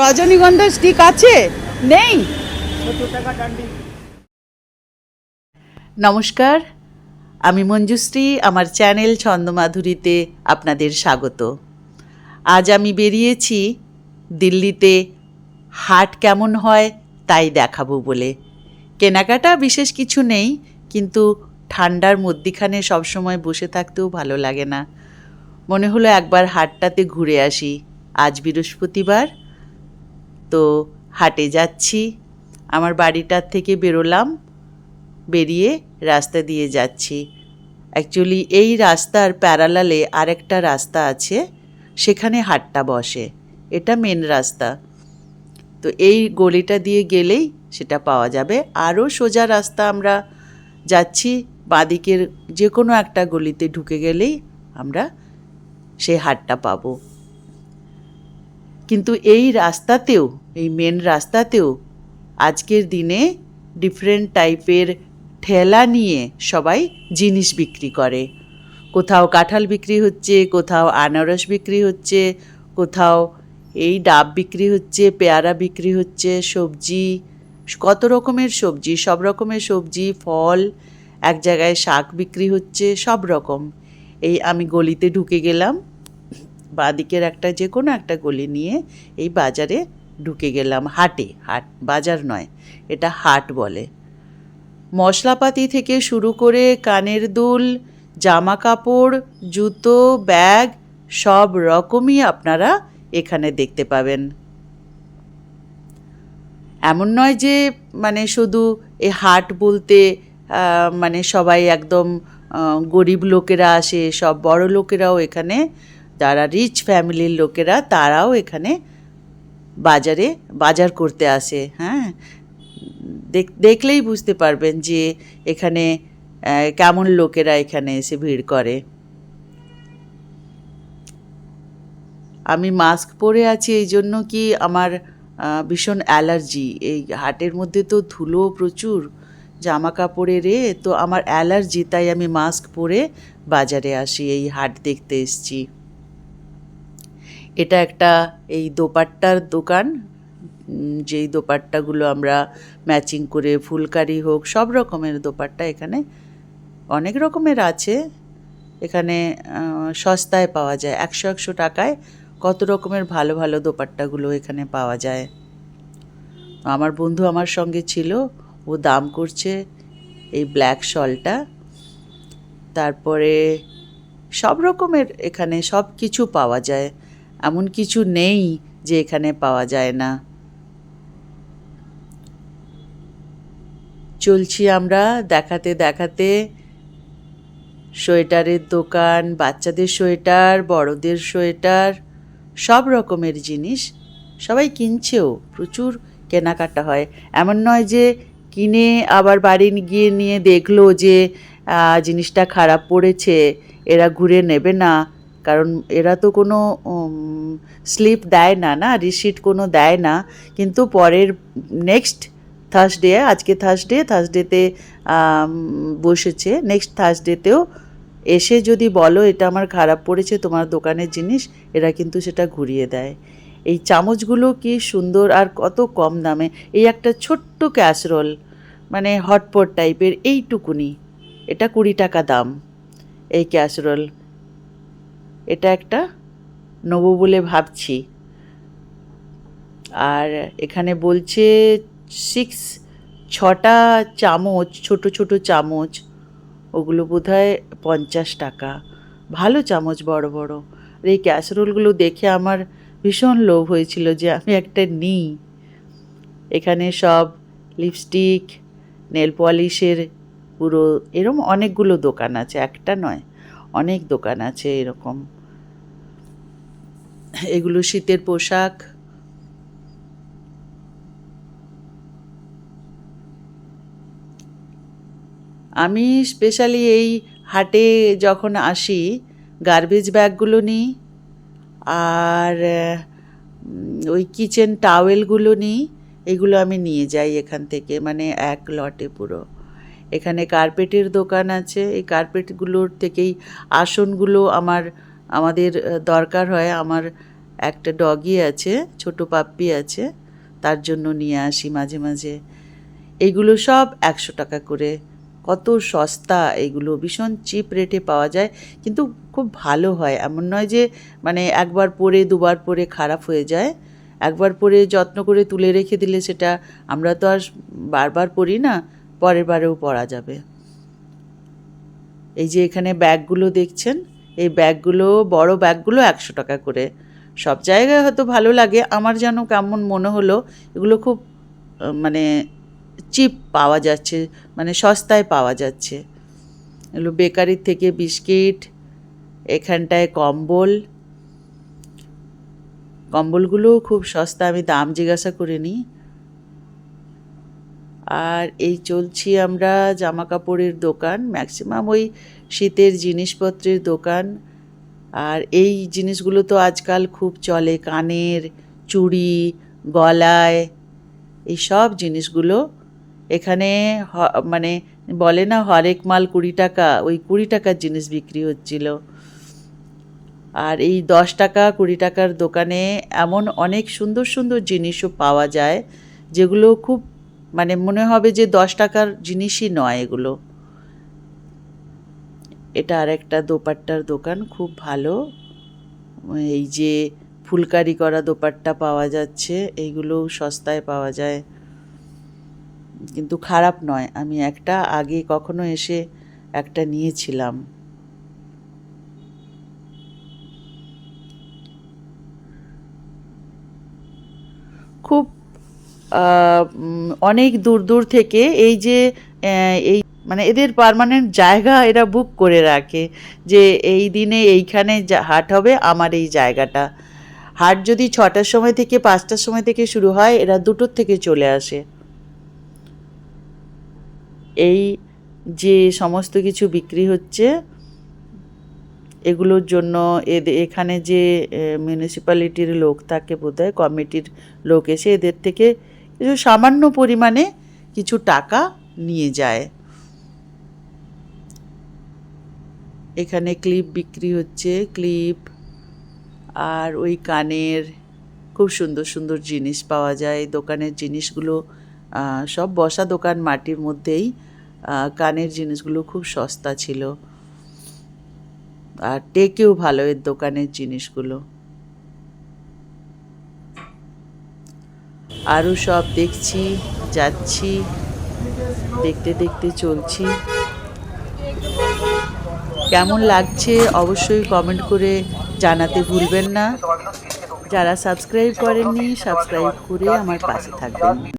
রজনীগন্ধা স্টিক আছে? নেই। নমস্কার, আমি মঞ্জুশ্রী, আমার চ্যানেল ছন্দমাধুরীতে আপনাদের স্বাগত। আজ আমি বেরিয়েছি দিল্লিতে, হাট কেমন হয় তাই দেখাবো বলে। কেনাকাটা বিশেষ কিছু নেই, কিন্তু ঠান্ডার মধ্যিখানে সবসময় বসে থাকতেও ভালো লাগে না। মনে হলো একবার হাটটাতে ঘুরে আসি। আজ বৃহস্পতিবার তো হাটে যাচ্ছি। আমার বাড়িটার থেকে বেরোলাম, বেরিয়ে রাস্তা দিয়ে যাচ্ছি। অ্যাকচুয়ালি এই রাস্তার প্যারালালে আরেকটা রাস্তা আছে, সেখানে হাটটা বসে। এটা মেন রাস্তা। তো এই গলিটা দিয়ে গেলেই সেটা পাওয়া যাবে। আরও সোজা রাস্তা আমরা যাচ্ছি, বাঁদিকের যে কোনো একটা গলিতে ঢুকে গেলেই আমরা সেই হাটটা পাবো। কিন্তু এই রাস্তাতেও, এই মেন রাস্তাতেও আজকের দিনে ডিফারেন্ট টাইপের ঠেলা নিয়ে সবাই জিনিস বিক্রি করে। কোথাও কাঁঠাল বিক্রি হচ্ছে, কোথাও আনারস বিক্রি হচ্ছে, কোথাও এই ডাব বিক্রি হচ্ছে, পেয়ারা বিক্রি হচ্ছে, সবজি, কত রকমের সবজি, সব রকমের সবজি, ফল, এক জায়গায় শাক বিক্রি হচ্ছে, সব রকম। এই আমি গলিতে ঢুকে গেলাম বাঁদিকের একটা যে কোনো একটা গলি নিয়ে এই বাজারে ঢুকে গেলাম, হাটে। হাট, বাজার নয়, এটা হাট বলে। মশলাপাতি থেকে শুরু করে কানের দুল জামা কাপড় জুতো, ব্যাগ, সব রকমই আপনারা এখানে দেখতে পাবেন। এমন নয় যে মানে শুধু এ হাট বলতে মানে সবাই একদম গরিব লোকেরা আসে, সব বড় লোকেরাও এখানে যারা রিচ ফ্যামিলির লোকেরা, তারাও এখানে বাজারে, বাজার করতে আসে হ্যাঁ? দেখ- দেখলেই বুঝতে পারবেন যে এখানে কেমন লোকেরা এখানে এসে ভিড় করে। আমি মাস্ক পরে আছি, এই জন্য কি আমার ভীষণ অ্যালার্জি এই হাটের মধ্যে তো ধুলো প্রচুর জামা কাপড়ে রে, তো আমার অ্যালার্জি তাই আমি মাস্ক পরে বাজারে আসি, এই হাট দেখতে এসছি। এটা একটা এই দোপাট্টার দোকান। যেই দোপাট্টাগুলো আমরা ম্যাচিং করে ফুলকারি হোক, সব রকমের দোপাট্টা এখানে অনেক রকমের আছে। এখানে সস্তায় পাওয়া যায়। একশো একশো টাকায় কত রকমের ভালো ভালো দোপাট্টাগুলো এখানে পাওয়া যায়। আমার বন্ধু আমার সঙ্গে ছিল, ও দাম করছে এই ব্ল্যাক শলটা তারপরে সব রকমের এখানে সব কিছু পাওয়া যায়। এমন কিছু নেই যে এখানে পাওয়া যায় না। চলছি আমরা দেখাতে দেখাতে। সোয়েটারের দোকান, বাচ্চাদের সোয়েটার, বড়দের সোয়েটার, সব রকমের জিনিস। সবাই কিনছেও, প্রচুর কেনাকাটা হয়। এমন নয় যে কিনে আবার বাড়ি গিয়ে নিয়ে দেখল যে জিনিসটা খারাপ পড়েছে, এরা ঘুরে নেবে না। কারণ এরা তো কোনো স্লিপ দেয় না না? রিসিট কোনো দেয় না। কিন্তু পরের নেক্সট থার্সডে আজকে থার্সডে থার্সডেতে বসেছে। নেক্সট থার্সডেতেও এসে যদি বলো, এটা আমার খারাপ পড়েছে, তোমার দোকানের জিনিস, এরা কিন্তু সেটা ঘুরিয়ে দেয়। এই চামচগুলো কি সুন্দর আর কত কম দামে। এই একটা ছোট্ট ক্যাসরোল মানে হটপট টাইপের এইটুকুনি। এটা কুড়ি টাকা দাম, এই ক্যাসরোল এটা একটা নেব বলে ভাবছি। আর এখানে বলছে সিক্স ছটা চামচ, ছোট ছোট চামচ, ওগুলো বোধ হয় পঞ্চাশ টাকা। ভালো চামচ, বড় বড়। আর এই ক্যাসরোলগুলো দেখে আমার ভীষণ লোভ হয়েছিল যে আমি একটা নিই। এখানে সব লিপস্টিক নেল পলিশের পুরো, এরম অনেকগুলো দোকান আছে, একটা নয়, অনেক দোকান আছে এরকম। এগুলো শীতের পোশাক। আমি স্পেশালি এই হাটে যখন আসি গার্বেজ ব্যাগগুলো নিই আর ওই কিচেন টাওয়েলগুলো নিই, এগুলো আমি নিয়ে যাই এখান থেকে মানে এক লটে পুরো। এখানে কার্পেটের দোকান আছে, এই কার্পেটগুলোর থেকেই আসনগুলো আমার আমাদের দরকার হয় আমার একটা ডগি আছে, ছোট পাপ্পি আছে, তার জন্য নিয়ে আসি মাঝে মাঝে। এগুলো সব একশো টাকা করে। কত সস্তা এগুলো, ভীষণ চিপ রেটে পাওয়া যায়, কিন্তু খুব ভালো হয়। এমন নয় যে মানে একবার পরে, দুবার পরে খারাপ হয়ে যায়। একবার পরে যত্ন করে তুলে রেখে দিলে সেটা আমরা তো আর বারবার পরি না, পরের বারেও পরা যাবে। এই যে এখানে ব্যাগগুলো দেখছেন এই ব্যাগগুলো, বড় ব্যাগগুলো একশো টাকা করে। সব জায়গায় হয়তো ভালো লাগে, আমার যেন কেমন মনে হলো, এগুলো খুব মানে চিপ পাওয়া যাচ্ছে মানে সস্তায় পাওয়া যাচ্ছে। এগুলো বেকারির থেকে বিস্কিট, এখানটায় কম্বল। কম্বলগুলোও খুব সস্তা আমি দাম জিজ্ঞাসা করিনি। আর এই চলছি আমরা জামা কাপড়ের দোকান ম্যাক্সিমাম ওই শীতের জিনিসপত্রের দোকান। আর এই জিনিসগুলো তো আজকাল খুব চলে, কানের, চুড়ি, গলায়, এই সব জিনিসগুলো। এখানে মানে বলে না, হরেক মাল কুড়ি টাকা, ওই কুড়ি টাকার জিনিস বিক্রি হচ্ছিল। আর এই দশ টাকা, কুড়ি টাকার দোকানে এমন অনেক সুন্দর সুন্দর জিনিসও পাওয়া যায়, যেগুলো খুব মানে মনে হবে যে দশ টাকার জিনিসই নয় এগুলো। এটা আর একটা দোপাট্টার দোকান, খুব ভালো। এই যে ফুলকারি করা দোপাট্টা পাওয়া যাচ্ছে এইগুলো সস্তায় পাওয়া যায়। কিন্তু খারাপ নয়, আমি একটা আগে কখনো এসে একটা নিয়েছিলাম। খুব অনেক দূর দূর থেকে এই যে এই মানে এদের পার্মানেন্ট জায়গা এরা বুক করে রাখে যে এই দিনে এইখানে হাট হবে, আমার এই জায়গাটা। হাট যদি ছটার সময় থেকে পাঁচটার সময় থেকে শুরু হয়, এরা দুটোর থেকে চলে আসে। এই যে সমস্ত কিছু বিক্রি হচ্ছে, এগুলোর জন্য এদের এখানে যে মিউনিসিপ্যালিটির লোক থাকে বোধহয় কমিটির লোক এসে এদের থেকে সামান্য পরিমাণে কিছু টাকা নিয়ে যায়। এখানে ক্লিপ বিক্রি হচ্ছে, ক্লিপ আর ওই কানের খুব সুন্দর সুন্দর জিনিস পাওয়া যায়। দোকানের জিনিসগুলো সব বসা দোকান মাটির মধ্যেই কানের জিনিসগুলো খুব সস্তা ছিল। আর টেকেও ভালো এর দোকানের জিনিসগুলো। আরও সব দেখছি, যাচ্ছি, দেখতে দেখতে চলছি। কেমন লাগছে অবশ্যই কমেন্ট করে জানাতে ভুলবেন না। যারা সাবস্ক্রাইব করেননি সাবস্ক্রাইব করে আমার পাশে থাকবেন।